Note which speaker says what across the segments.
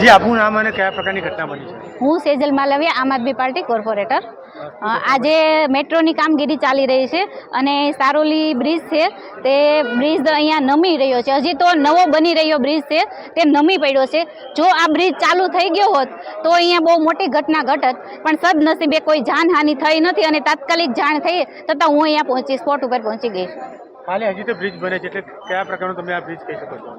Speaker 1: જી, આપનું નામ અને કયા પ્રકારની ઘટના બની છે?
Speaker 2: હું સેજલ માલવિયા, આમ આદમી પાર્ટી કોર્પોરેટર. આજે મેટ્રોની કામગીરી ચાલી રહી છે અને સારોલી બ્રિજ છે, તે બ્રિજ અહીંયા નમી રહ્યો છે. હજી તો નવો બની રહ્યો બ્રિજ છે, તે નમી પડ્યો છે. જો આ બ્રિજ ચાલુ થઈ ગયો હોત, તો અહીંયા બહુ મોટી ઘટના ઘટત. પણ સદનસીબે કોઈ જાનહાનિ થઈ નથી અને તાત્કાલિક જાણ થઈ છતાં હું અહીંયા પહોંચી સ્પોટ ઉપર પહોંચી ગઈ.
Speaker 1: હાલે હજી તો બ્રિજ બને છે, એટલે કયા પ્રકારનો તમે આ બ્રિજ કહી શકો છો?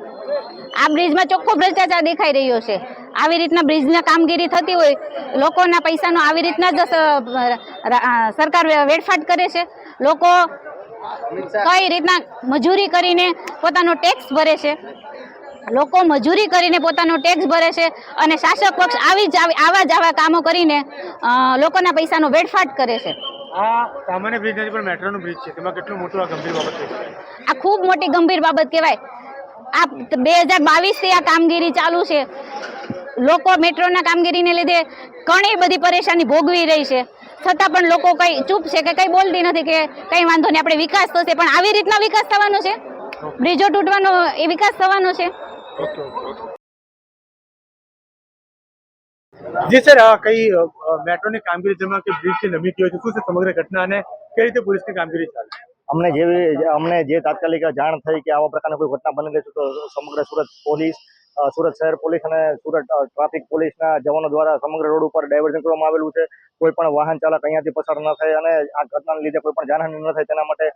Speaker 2: આ બ્રિજમાં ચોખ્ખો ભ્રષ્ટાચાર દેખાઈ રહ્યો છે. આવી રીતના બ્રિજના કામગીરી થતી હોય, લોકોના પૈસાનો આવી રીતના જ સરકાર વેડફાટ કરે છે. લોકો કઈ રીતના મજૂરી કરીને પોતાનો ટેક્સ ભરે છે. લોકો મજૂરી કરીને પોતાનો ટેક્સ ભરે છે અને શાસક પક્ષ આવી જ, આવા જ આવા કામો કરીને લોકોના પૈસાનો વેડફાટ કરે છે.
Speaker 1: આ સામાન્ય બ્રિજ નથી પણ મેટ્રોનું બ્રિજ છે. તેમાં કેટલું મોટું આ ગંભીર બાબત છે?
Speaker 2: આ ખૂબ મોટી ગંભીર બાબત કહેવાય. આ બે હજાર બાવીસથી આ કામગીરી ચાલુ છે. લોકો મેટ્રોના કામગીરીને લીધે ઘણી બધી પરેશાની ભોગવી રહી છે. છતાં પણ લોકો કઈ ચૂપ છે કે કઈ બોલતી નથી કે કઈ વાંધો નહીં આપણે વિકાસ થશે. પણ આવી રીતના વિકાસ થવાનો છે? બ્રિજો તૂટવાનો એ વિકાસ થવાનો છે.
Speaker 1: જી સર, આ કઈ મેટ્રોની કામગીરી જેમાં કે બ્રિજ છે નમી ગયો છે, શું છે સમગ્ર ઘટના અને કઈ રીતે પોલીસની કામગીરી ચાલે?
Speaker 3: અમને જેવી, અમને જે તાત્કાલિક જાણ થઈ કે આવા પ્રકારની કોઈ ઘટના બની ગઈ છે, તો સમગ્ર સુરત પોલીસ સુરત શહેર પોલીસ અને સુરત ટ્રાફિક પોલીસના જવાનો દ્વારા સમગ્ર રોડ ઉપર ડાયવર્ઝન કરવામાં આવેલું છે. કોઈ પણ વાહન ચાલક અહીંયાથી પસાર ન થાય અને આ ઘટનાને લીધે કોઈ પણ જાનહાનિ ન થાય તેના માટે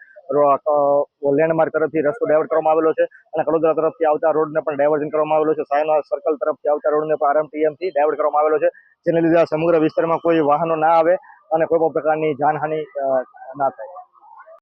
Speaker 3: લેન્ડમાર્ક તરફથી રસ્તો ડાયવર્ટ કરવામાં આવેલો છે અને કડોદરા તરફથી આવતા રોડને પણ ડાયવર્ઝન કરવામાં આવેલો છે. સાયના સર્કલ તરફથી આવતા રોડને પણ આરએમટીએમથી ડાયવર્ટ કરવામાં આવેલો છે. જેને લીધે આ સમગ્ર વિસ્તારમાં કોઈ વાહનો ના આવે અને કોઈ પણ પ્રકારની જાનહાનિ ના થાય.